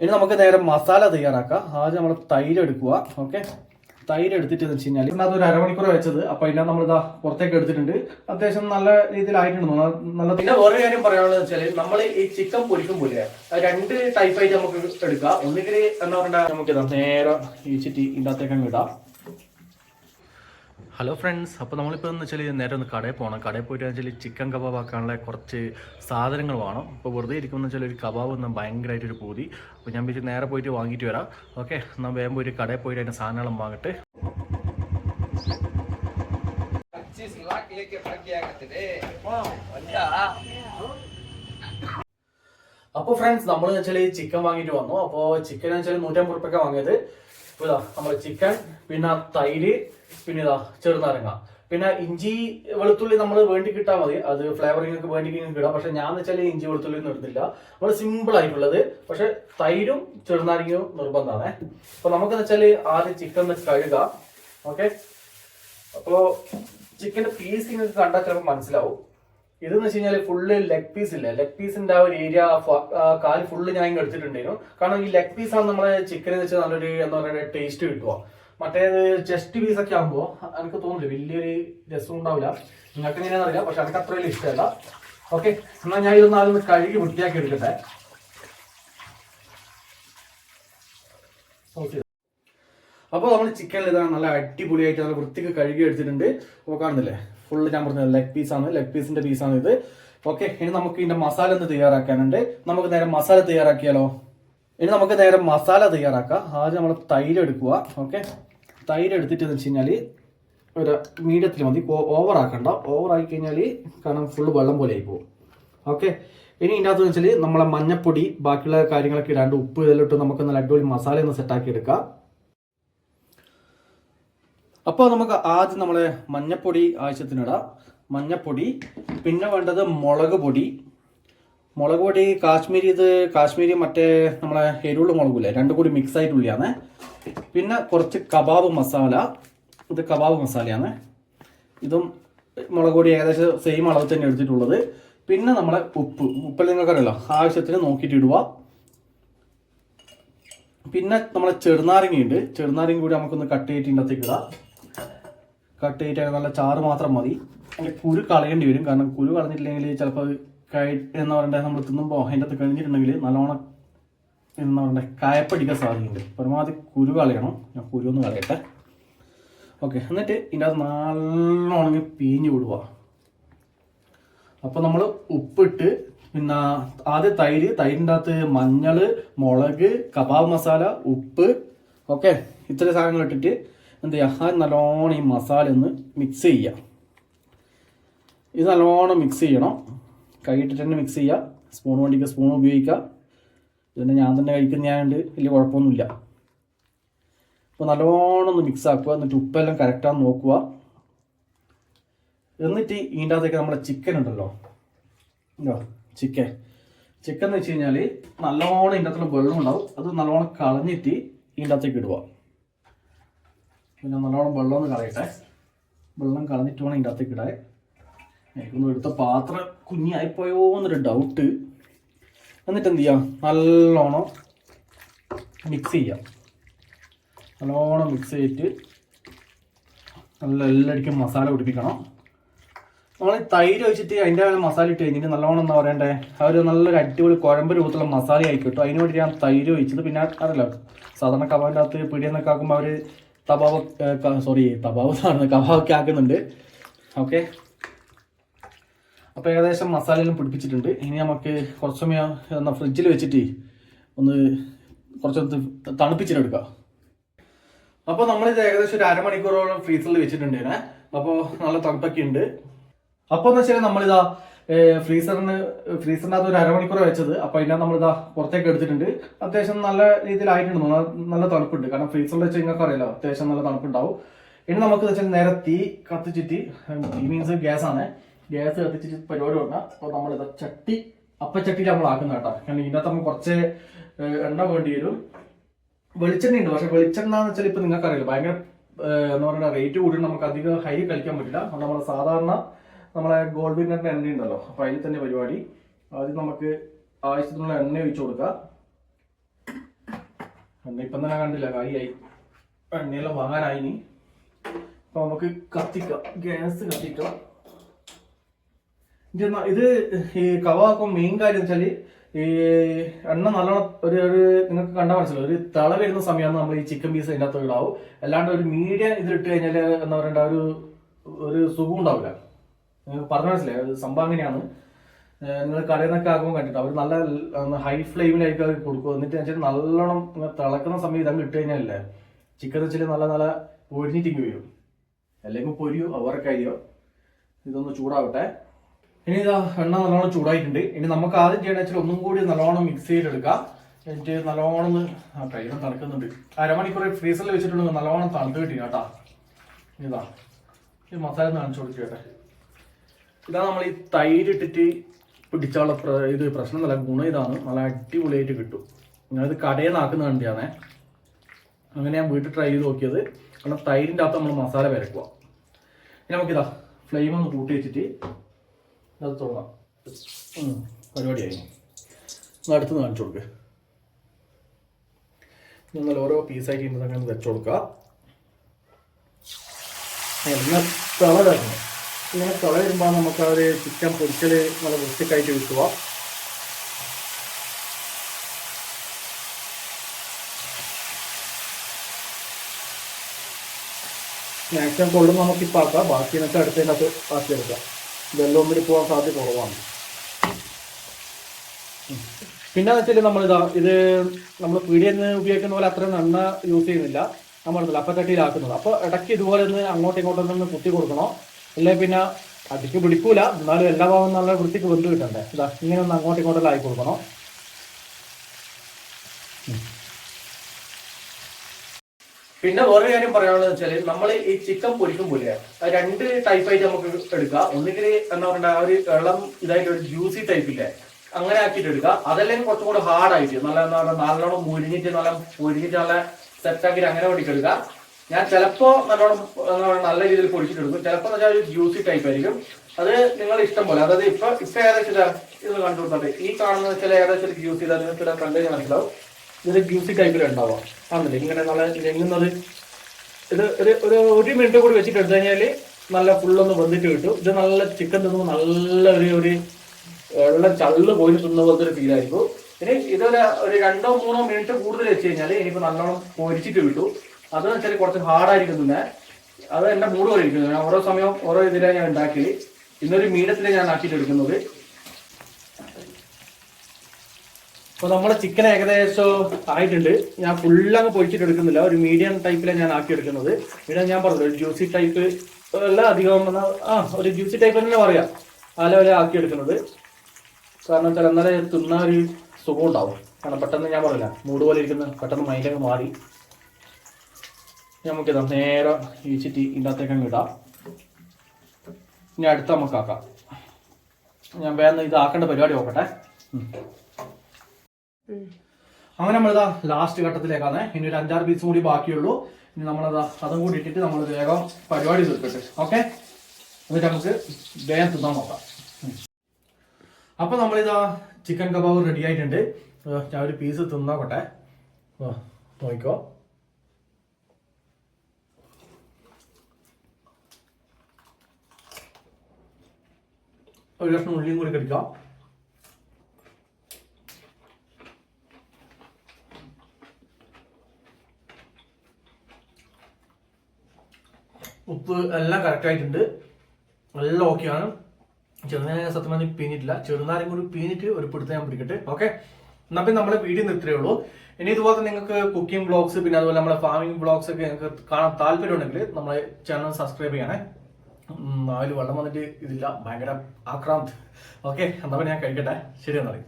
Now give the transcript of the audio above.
ഇനി നമുക്ക് നേരെ മസാല തയ്യാറാക്കാം. ആദ്യം നമ്മൾ തൈര് എടുക്കുക. ഓക്കെ? തൈര് എടുത്തിട്ട് എന്ന് വെച്ച് കഴിഞ്ഞാൽ ഇതിനകത്ത് ഒരു അരമണിക്കൂർ വെച്ചത്. അപ്പൊ ഇതിനകത്ത് നമ്മൾ ഇതാ പുറത്തേക്ക് എടുത്തിട്ടുണ്ട്. അത്യാവശ്യം നല്ല രീതിയിലായിട്ടുണ്ട് ആയിട്ടുണ്ട് നല്ല പിന്നെ ഓരോ കാര്യം പറയാനുള്ളത് വെച്ചാൽ നമ്മൾ ഈ ചിക്കൻ പൊരിക്കുമ്പോൾ രണ്ട് ടൈപ്പ് ആയിട്ട് നമുക്ക് എടുക്കാം. ഒന്നുകിൽ എന്താ പറയുക നമുക്ക് നേരെ ഈ ചിറ്റി ഇതിനകത്തേക്ക് അങ്ങ് ഇടാം. ഹലോ ഫ്രണ്ട്സ് അപ്പോൾ നമ്മളിപ്പോൾ എന്ന് വെച്ചാൽ നേരെ ഒന്ന് കടയിൽ പോകണം കടയിൽ പോയിട്ട് വെച്ചാൽ ചിക്കൻ കബാബ് ആക്കാനുള്ള കുറച്ച് സാധനങ്ങൾ വേണം. ഇപ്പോൾ വെറുതെ ഇരിക്കുമെന്ന് വെച്ചാൽ ഒരു കബാബ് ഒന്ന് ഭയങ്കരമായിട്ടൊരു പൂതി. അപ്പോൾ ഞാൻ വെച്ച് നേരെ പോയിട്ട് വാങ്ങിയിട്ട് വരാം. ഓക്കെ എന്നാൽ വേഗം പോയിട്ട് കടയിൽ പോയിട്ട് അതിന്റെ സാധനങ്ങളും വാങ്ങട്ടെ. അപ്പോൾ ഫ്രണ്ട്സ് നമ്മൾ വെച്ചാൽ ചിക്കൻ വാങ്ങിയിട്ട് വന്നു. അപ്പോൾ ചിക്കൻ വെച്ചാൽ നൂറ്റമ്പത് റുപ്പൊക്കെ വാങ്ങിയത്. ഇതാ നമ്മൾ ചിക്കൻ പിന്നെ തൈര് പിന്നെ ഇതാ ചെറുനാരങ്ങ. പിന്നെ ഇഞ്ചി വെളുത്തുള്ളി നമ്മൾ വേണ്ടി കിട്ടാൽ മതി. അത് ഫ്ലേവറിംഗ് വേണ്ടി കിട്ടാം. പക്ഷെ ഞാൻ വെച്ചാൽ ഇഞ്ചി വെളുത്തുള്ളി ഒന്നും ഇടുന്നില്ല. നമ്മൾ സിമ്പിൾ ആയിട്ടുള്ളത്. പക്ഷെ തൈരും ചെറുനാരങ്ങയും നിർബന്ധമാണ്. അപ്പൊ നമുക്ക് വെച്ചാൽ ആദ്യം ചിക്കൻ കഴുക. ഓക്കെ അപ്പോ ചിക്കന്റെ പീസ് കണ്ടാൽ ചിലപ്പോൾ മനസ്സിലാവും. ഇതെന്ന് വെച്ച് കഴിഞ്ഞാൽ ഫുള്ള് ലെഗ് പീസ് ഇല്ല? ലെഗ് പീസിന്റെ ആ ഒരു ഏരിയ കാൽ ഫുള്ള് ഞാൻ ഇങ്ങ് എടുത്തിട്ടുണ്ടായിരുന്നു. കാരണം ഈ ലെഗ് പീസ് ആണ് നമ്മളെ ചിക്കൻ വെച്ചാൽ നല്ലൊരു എന്താ പറയുക ടേസ്റ്റ് കിട്ടുക. മറ്റേത് ചെസ്റ്റ് പീസ് ഒക്കെ ആകുമ്പോൾ എനിക്ക് തോന്നില്ല വലിയൊരു രസം ഉണ്ടാവില്ല. നിങ്ങൾക്ക് എങ്ങനെയാണെന്ന് അറിയില്ല പക്ഷെ എനിക്ക് അത്ര വലിയ ഇഷ്ടമല്ല. ഓക്കെ എന്നാൽ ഞാൻ ഇതൊന്ന് ആദ്യം കഴുകി വൃത്തിയാക്കി എടുക്കട്ടെ. ഓക്കെ അപ്പോൾ നമ്മൾ ചിക്കനിൽ ഇതാണ് നല്ല അടിപൊളിയായിട്ട് നല്ല വൃത്തിക്ക് കഴുകി എടുത്തിട്ടുണ്ട്. അപ്പോൾ കാണുന്നില്ലേ? ഫുള്ള് ഞാൻ പറഞ്ഞത് ലെഗ് പീസാണ് ലെഗ് പീസിന്റെ പീസാണ് ഇത്. ഓക്കെ ഇനി നമുക്ക് ഇതിന്റെ മസാല ഒന്ന് തയ്യാറാക്കാനുണ്ട്. നമുക്ക് നേരെ മസാല തയ്യാറാക്കിയാലോ? ഇനി നമുക്ക് നേരെ മസാല തയ്യാറാക്കാം. ആദ്യം നമ്മൾ തൈര് എടുക്കുക. ഓക്കെ തൈര് എടുത്തിട്ട് വെച്ച് കഴിഞ്ഞാൽ ഒരു മീഡിയത്തിൽ മതി. ഓവർ ആക്കണ്ട. ഓവർ ആയി കഴിഞ്ഞാൽ കാരണം ഫുള്ള് വെള്ളം പോലെ ആയി പോകും. ഓക്കെ ഇനി ഇതിനകത്ത് വെച്ചാൽ നമ്മളെ മഞ്ഞപ്പൊടി ബാക്കിയുള്ള കാര്യങ്ങളൊക്കെ ഇടാണ്ട് ഉപ്പ് ഇതെല്ലാം ഇട്ട് നമുക്ക് നല്ല അടിപൊളി മസാല ഒന്ന് സെറ്റാക്കി എടുക്കാം. അപ്പോൾ നമുക്ക് ആദ്യം നമ്മളെ മഞ്ഞപ്പൊടി ആവശ്യത്തിനിടാം. മഞ്ഞപ്പൊടി പിന്നെ വേണ്ടത് മുളക് പൊടി. മുളക് പൊടി കാശ്മീരി ഇത് കാശ്മീരി മറ്റേ നമ്മളെ എരിവുള്ള മുളകില്ലേ രണ്ടും കൂടി മിക്സ് ആയിട്ടുള്ളതാണ് പിന്നെ കുറച്ച് കബാബ് മസാല ഇത് കബാബ് മസാലയാണ്. ഇതും മുളക് പൊടി ഏകദേശം സെയിം അളവ് തന്നെ എടുത്തിട്ടുള്ളത്. പിന്നെ നമ്മളെ ഉപ്പ് ഉപ്പെല്ലാം നിങ്ങൾക്കറിയാലോ ആവശ്യത്തിന് നോക്കിയിട്ട് ഇടുക. പിന്നെ നമ്മളെ ചെറുനാരങ്ങയുണ്ട് ചെറുനാരങ്ങ കൂടി നമുക്കൊന്ന് കട്ട് ചെയ്തിട്ട് ഇതിനകത്തേക്ക് ഇടാം. കട്ട് ചെയ്തിട്ട് നല്ല ചാറ് മാത്രം മതി. അതിന്റെ കുരു കളയേണ്ടി വരും. കാരണം കുരു കളഞ്ഞിട്ടില്ലെങ്കിൽ ചിലപ്പോൾ കൈ എന്ന് പറഞ്ഞാൽ നമ്മൾ തിന്നുമ്പോൾ അതിന്റെ അകത്ത് കഴിഞ്ഞിട്ടുണ്ടെങ്കിൽ നല്ലോണം എന്ന് പറഞ്ഞാൽ കായപ്പടിക്കാൻ സാധ്യതയുണ്ട്. പരമാവധി കുരു കളയണം. ഞാൻ കുരു ഒന്ന് കളയട്ടെ. ഓക്കെ എന്നിട്ട് ഇതിന്റെ അത് നല്ലോണം പീഞ്ഞ് വിടുക. അപ്പോൾ നമ്മൾ ഉപ്പിട്ട് പിന്നെ ആദ്യം തൈര് തൈരിന്റെ അകത്ത് മഞ്ഞൾ മുളക് കബാബ് മസാല ഉപ്പ് ഓക്കെ ഇത്ര സാധനങ്ങൾ ഇട്ടിട്ട് എന്ത് ചെയ്യുക അത് നല്ലോണം ഈ മസാല ഒന്ന് മിക്സ് ചെയ്യുക. ഇത് നല്ലോണം മിക്സ് ചെയ്യണം. കൈയിട്ടിട്ട് തന്നെ മിക്സ് ചെയ്യുക. സ്പൂൺ വേണ്ടിക്ക് സ്പൂൺ ഉപയോഗിക്കുക. ഇതിന്റെ ഞാൻ തന്നെ കഴിക്കുന്ന ഞാനുണ്ട്. വലിയ കുഴപ്പമൊന്നുമില്ല. അപ്പോൾ നല്ലോണം ഒന്ന് മിക്സ് ആക്കുക. എന്നിട്ട് ഉപ്പെല്ലാം കറക്റ്റാന്ന് നോക്കുക. എന്നിട്ട് ഇതിന്റെ അകത്തേക്ക് നമ്മുടെ ചിക്കൻ ഉണ്ടല്ലോ. ഉണ്ടോ ചിക്കൻ ചിക്കൻ എന്ന് വെച്ച് കഴിഞ്ഞാൽ നല്ലോണം ഇതിന്റെ അകത്തുള്ള വെള്ളം ഉണ്ടാവും. അത് നല്ലോണം കളഞ്ഞിട്ട് ഇതിന്റെ അകത്തേക്ക് ഇടുക. പിന്നെ നല്ലോണം വെള്ളം ഒന്ന് കളയട്ടെ. വെള്ളം കളഞ്ഞിട്ട് വേണം ഇതിന്റെ അകത്തേക്ക് ഇടാൻ. എനിക്കൊന്നും എടുത്ത പാത്രം കുഞ്ഞായിപ്പോയോ എന്നൊരു ഡൗട്ട് എന്നിട്ട് എന്ത് ചെയ്യാം നല്ലോണം മിക്സ് ചെയ്യാം. നല്ലോണം മിക്സ് ചെയ്തിട്ട് നല്ല എല്ലാടിക്കും മസാല പിടിപ്പിക്കണം. നമ്മൾ തൈര് ഒഴിച്ചിട്ട് അതിന്റെ മസാല ഇട്ട് കഴിഞ്ഞിട്ട് നല്ലോണം എന്താ പറയണ്ടേ? ആ ഒരു നല്ലൊരു അടിപൊളി കുഴമ്പ് രൂപത്തിലുള്ള മസാല ആയി കിട്ടും. അതിന് വേണ്ടി ഞാൻ തൈര് ഒഴിച്ചത് പിന്നെ അറിയില്ല സാധാരണ കവാന്റെ അകത്ത് പിടിയെന്നൊക്കെ ആക്കുമ്പോൾ അവർ തബാവ് സോറി തബാവ് ആണ് കബാവൊക്കെ ആക്കുന്നുണ്ട്. ഓക്കെ അപ്പോൾ ഏകദേശം മസാലയെല്ലാം പിടിപ്പിച്ചിട്ടുണ്ട്. ഇനി നമുക്ക് കുറച്ച് സമയം എന്നാൽ ഫ്രിഡ്ജിൽ വെച്ചിട്ട് ഒന്ന് കുറച്ചൊന്ന് തണുപ്പിച്ചിട്ടെടുക്കാം. അപ്പോൾ നമ്മളിത് ഏകദേശം ഒരു അരമണിക്കൂറോളം ഫ്രീസറിൽ വെച്ചിട്ടുണ്ട് ഇതിനെ അപ്പോൾ നല്ല തണുപ്പൊക്കെ ഉണ്ട്. അപ്പോൾ എന്ന് വെച്ചാൽ നമ്മളിതാ ഫ്രീസറിന് ഫ്രീസറിനകത്ത് ഒരു അരമണിക്കൂർ വെച്ചത്. അപ്പോൾ അതിനകത്ത് ഇതാ പുറത്തേക്ക് എടുത്തിട്ടുണ്ട്. അത്യാവശ്യം നല്ല രീതിയിലായിട്ടുണ്ട്. നല്ല- തണുപ്പുണ്ട്. കാരണം ഫ്രീസറിൽ വെച്ച് നിങ്ങൾക്ക് അറിയാലോ അത്യാവശ്യം നല്ല തണുപ്പുണ്ടാവും. ഇനി നമുക്ക് വെച്ചാൽ നേരെ തീ കത്തിച്ചിട്ട് തീ മീൻസ് ഗ്യാസ് ആണ് ഗ്യാസ് കത്തിച്ചിട്ട് പരിപാടി ഉണ്ടാകും അപ്പൊ നമ്മൾ ഇതാ ചട്ടി അപ്പച്ചട്ടിയിൽ നമ്മൾ ആക്കുന്ന കേട്ടോ. കാരണം ഇതിനകത്ത് നമ്മൾ കുറച്ച് എണ്ണ വേണ്ടി വരും. വെളിച്ചെണ്ണ ഉണ്ട്. പക്ഷെ വെളിച്ചെണ്ണ എന്ന് വെച്ചാൽ ഇപ്പൊ നിങ്ങൾക്ക് അറിയില്ല ഭയങ്കര എന്താ പറയുക റേറ്റ് കൂടി നമുക്ക് അധികം ഹൈ കളിക്കാൻ പറ്റില്ല. അതുകൊണ്ട് നമ്മൾ സാധാരണ നമ്മളെ ഗോൾഡ് വിന്നറിന്റെ എണ്ണ ഉണ്ടല്ലോ. അപ്പൊ അതിൽ തന്നെ പരിപാടി. ആദ്യം നമുക്ക് ആവശ്യത്തിനുള്ള എണ്ണ ഒഴിച്ചു കൊടുക്കാം. എണ്ണ ഇപ്പം തന്നെ കണ്ടില്ല കാര്യമായി എണ്ണയെല്ലാം വാങ്ങാനായി നീ അപ്പൊ നമുക്ക് കത്തിക്കാം. ഗ്യാസ് കത്തിക്കാം. ഇത് ഈ കവാക്കും മെയിൻ കാര്യം വെച്ചാൽ ഈ എണ്ണ നല്ലോണം ഒരു ഒരു നിങ്ങൾക്ക് കണ്ടാൽ മനസ്സിലാവും. ഒരു തള വരുന്ന സമയമാണ് നമ്മൾ ഈ ചിക്കൻ പീസ് അതിനകത്ത് ഇടാവും. അല്ലാണ്ട് ഒരു മീഡിയം ഇതിലിട്ട് കഴിഞ്ഞാൽ എന്താ പറയണ്ട ഒരു ഒരു സുഖം ഉണ്ടാവില്ല. പറഞ്ഞു മനസ്സിലായി സംഭവം അങ്ങനെയാണ്. നിങ്ങൾ കടയിൽ നിന്നൊക്കെ ആകുമ്പോൾ കണ്ടിട്ട് അവർ നല്ല ഹൈ ഫ്ലെയിമിലായിരിക്കും അവർ കൊടുക്കും. എന്നിട്ട് വെച്ചാൽ നല്ലോണം തിളക്കുന്ന സമയം ഇതങ്ങ് ഇട്ട് കഴിഞ്ഞാലേ ചിക്കൻ വെച്ചാൽ നല്ല നല്ല പൊരിഞ്ഞിട്ടിങ്ങി വരും. അല്ലെങ്കിൽ പൊരിയോ അവർക്ക് അരിയോ ഇതൊന്ന് ചൂടാവട്ടെ. ഇനി ഇതാ എണ്ണ നല്ലോണം ചൂടായിട്ടുണ്ട്. ഇനി നമുക്ക് ആദ്യം ചെയ്യണമെന്ന് വെച്ചാൽ ഒന്നും കൂടി നല്ലോണം മിക്സ് ചെയ്തെടുക്കാം. എന്നിട്ട് നല്ലോണം ആ കയ്യിലും തണുക്കുന്നുണ്ട്. അരമണിക്കൂർ ഫ്രീസറിൽ വെച്ചിട്ടുണ്ടെങ്കിൽ നല്ലോണം തണുത്ത് കിട്ടി കേട്ടാ. ഇതാ ഈ മസാല നനച്ചു കൊടുക്കട്ടെ ഇതാ നമ്മൾ ഈ തൈര് ഇട്ടിട്ട് പിടിച്ചുള്ള ഇത് പ്രശ്നം നല്ല ഗുണം ഇതാണ്. നല്ല അടിപൊളിയായിട്ട് കിട്ടും. ഞാനിത് കടയിൽ നിന്നാക്കുന്ന കണ്ടിയാണേ. അങ്ങനെ ഞാൻ വീട്ടിൽ ട്രൈ ചെയ്ത് നോക്കിയത്. കാരണം തൈരിന്റെ അകത്ത് നമ്മൾ മസാല വരക്കുക ഇനി നമുക്കിതാ ഫ്ലെയിം ഒന്ന് കൂട്ടി വെച്ചിട്ട് അത് തുടങ്ങാം പരിപാടി പരിപാടിയായി. അടുത്ത് കാണിച്ചു കൊടുക്കുക നിങ്ങൾ ഓരോ ഇന്ന് അങ്ങനെ വെച്ചു കൊടുക്കുക എല്ലാം തിള തരണം ഇങ്ങനെ തിള വരുമ്പോൾ നമുക്ക് ഒരു ചിക്കൻ പൊരിക്കൽ നല്ല വൃത്തിക്കായിട്ട് കിട്ടുക മാക്സിമം കൊള്ളും നമുക്ക് ഇപ്പം ആക്കാം. ബാക്കി എന്നിട്ട് അടുത്തതിനകത്ത് ആക്കിയെടുക്കാം വെള്ളം ഒന്നിൽ പോകാൻ സാധ്യത കുറവാണ്. പിന്നെ വെച്ചാൽ നമ്മളിതാ ഇത് നമ്മൾ പീടിയിൽ നിന്ന് ഉപയോഗിക്കുന്ന പോലെ അത്ര നന്ന യൂസ് ചെയ്യുന്നില്ല. നമ്മൾ അപ്പത്തട്ടിയിലാക്കുന്നത് അപ്പോൾ ഇടയ്ക്ക് ഇതുപോലെ ഒന്ന് അങ്ങോട്ടും ഇങ്ങോട്ടും ഒന്ന് കുത്തി കൊടുക്കണോ. അല്ലെ? പിന്നെ അടിക്ക് പിടിക്കൂല എന്നാലും എല്ലാ ഭാഗവും നല്ല വൃത്തിക്ക് വെന്ത് കിട്ടണ്ടേ? ഇങ്ങനെ ഒന്ന് അങ്ങോട്ടും ഇങ്ങോട്ടും ആയി കൊടുക്കണം. പിന്നെ വേറെ കാര്യം പറയാനുള്ളത് വെച്ചാൽ നമ്മൾ ഈ ചിക്കൻ പൊരിക്കുമ്പോലെ അത് രണ്ട് ടൈപ്പായിട്ട് നമുക്ക് എടുക്കാം. ഒന്നുകിൽ എന്താ പറയുക ആ ഒരു വെള്ളം ഇതായിട്ട് ഒരു ജ്യൂസി ടൈപ്പില്ലേ അങ്ങനെ ആക്കിയിട്ട് എടുക്കുക അതല്ലെങ്കിൽ കുറച്ചും കൂടെ ഹാർഡായിട്ട് നല്ല എന്താ പറയുക നല്ലോണം മുരിഞ്ഞിട്ട് നല്ല മുരിഞ്ഞിട്ട് നല്ല സെറ്റ് ആക്കിയിട്ട് അങ്ങനെ പൊടിക്കെടുക്കാം ഞാൻ ചിലപ്പോ നല്ലോണം നല്ല രീതിയിൽ പൊടിച്ചിട്ടെടുക്കും. ചിലപ്പോ എന്ന് വെച്ചാൽ ജ്യൂസി ടൈപ്പ് ആയിരിക്കും. അത് നിങ്ങൾ ഇഷ്ടം പോലെ. അതായത് ഇപ്പൊ ഇപ്പൊ ഏകദേശം ഇതാ കണ്ടുകൊണ്ടേ ഈ കാണുന്ന വെച്ചാൽ ഏകദേശം ഒരു ജ്യൂസി ഇതാ നിങ്ങൾക്ക് കണ്ടു മനസ്സിലാവും. ഇത് ജ്യൂസി ടൈപ്പിൽ ഉണ്ടാവാം. ആണല്ലേ? ഇങ്ങനെ നല്ല ഞെങ്ങുന്നത്. ഇത് ഒരു ഒരു ഒരു മിനിറ്റ് കൂടി വെച്ചിട്ട് എടുത്തു കഴിഞ്ഞാൽ നല്ല ഫുള്ളൊന്ന് വെന്തിട്ട് കിട്ടും. ഇത് നല്ല ചിക്കൻ തിന്നുമ്പോൾ നല്ല ഒരു ഒരു വെള്ളം ചള്ള് പോയി തിന്ന പോലത്തെ ഒരു ഫീലായിരിക്കും ഇനി ഇതൊരു ഒരു രണ്ടോ മൂന്നോ മിനിറ്റ് കൂടുതൽ വെച്ച് കഴിഞ്ഞാൽ ഇനിയിപ്പോൾ നല്ലോണം പൊരിച്ചിട്ട് കിട്ടും. അത് വെച്ചാൽ കുറച്ച് ഹാർഡായിരിക്കും തിന്നെ അത് എന്റെ മൂഡ് പോലെ ഇരിക്കുന്നു. ഞാൻ ഓരോ സമയം ഓരോ ഇതിലാണ് ഞാൻ ഉണ്ടാക്കി ഇന്നൊരു മീഡിയത്തിലാണ് ഞാൻ ആക്കിയിട്ട് എടുക്കുന്നത്. അപ്പൊ നമ്മുടെ ചിക്കൻ ഏകദേശം ആയിട്ടുണ്ട്. ഞാൻ ഫുള്ളങ്ങ് പൊഴിച്ചിട്ട് എടുക്കുന്നില്ല. ഒരു മീഡിയം ടൈപ്പിലാണ് ഞാൻ ആക്കി എടുക്കുന്നത്. ഇവിടെ ഞാൻ പറഞ്ഞു ഒരു ജ്യൂസി ടൈപ്പ് അല്ല അധികം ആ ഒരു ജ്യൂസി ടൈപ്പ് തന്നെ പറയാം. അതിലെ വരെ ആക്കി എടുക്കുന്നത്. കാരണം വെച്ചാൽ എന്നാലേ തിന്ന ഒരു സുഖം ഉണ്ടാവും. കാരണം പെട്ടെന്ന് ഞാൻ പറയില്ല മൂട് പോലെ ഇരിക്കുന്ന. പെട്ടെന്ന് മൈൻഡൊക്കെ മാറി. നമുക്കിതാ നേരെ ഈ ചിറ്റി ഇതിനകത്തേക്ക് അങ്ങ് ഇടാം. ഇനി അടുത്ത നമുക്ക് ആക്കാം. ഞാൻ വേഗം ഇത് ആക്കേണ്ട പരിപാടി നോക്കട്ടെ. അങ്ങനെ നമ്മളിതാ ലാസ്റ്റ് ഘട്ടത്തിലേക്കാണ്. ഇനി ഒരു അഞ്ചാറ് പീസും കൂടി ബാക്കിയുള്ളൂ. ഇനി നമ്മളതാ അതും കൂടി ഇട്ടിട്ട് നമ്മൾ വേഗം പരിപാടി തീർക്കട്ടെ. ഓക്കെ എന്നിട്ട് നമുക്ക് വേഗം തിന്നാൻ നോക്കാം. അപ്പൊ നമ്മളിതാ ചിക്കൻ കബാബ് റെഡി ആയിട്ടുണ്ട്. ഞാൻ ഒരു പീസ് തിന്നോക്കട്ടെ ആ, ഒരു കഷ്ണം ഉള്ളിയും കൂടി കടിക്കാം. ഉപ്പ് എല്ലാം കറക്റ്റ് ആയിട്ടുണ്ട്. എല്ലാം ഓക്കെയാണ് ചെറുനാരങ്ങ സത്യം പറഞ്ഞാൽ പിന്നിട്ടില്ല ചെറുനാരങ്ങ കൂടി പിന്നിട്ട് ഒരു പിടുത്തം ഞാൻ പിടിക്കട്ടെ. ഓക്കെ എന്നാൽ പിന്നെ നമ്മളെ വീഡിയോ നിർത്തേ ഉള്ളൂ. ഇനി ഇതുപോലെ നിങ്ങൾക്ക് കുക്കിംഗ് ബ്ലോഗ്സ് പിന്നെ അതുപോലെ നമ്മളെ ഫാമിംഗ് ബ്ലോഗ്സ് ഒക്കെ നിങ്ങൾക്ക് കാണാൻ താല്പര്യം ഉണ്ടെങ്കിൽ നമ്മളെ ചാനൽ സബ്സ്ക്രൈബ് ചെയ്യണേ. അതിൽ വെള്ളം വന്നിട്ട് ഇതില്ല. ഭയങ്കര ആക്രാന്ത്. ഓക്കെ എന്നാ ഞാൻ കഴിക്കട്ടെ. ശരി എന്നാൽ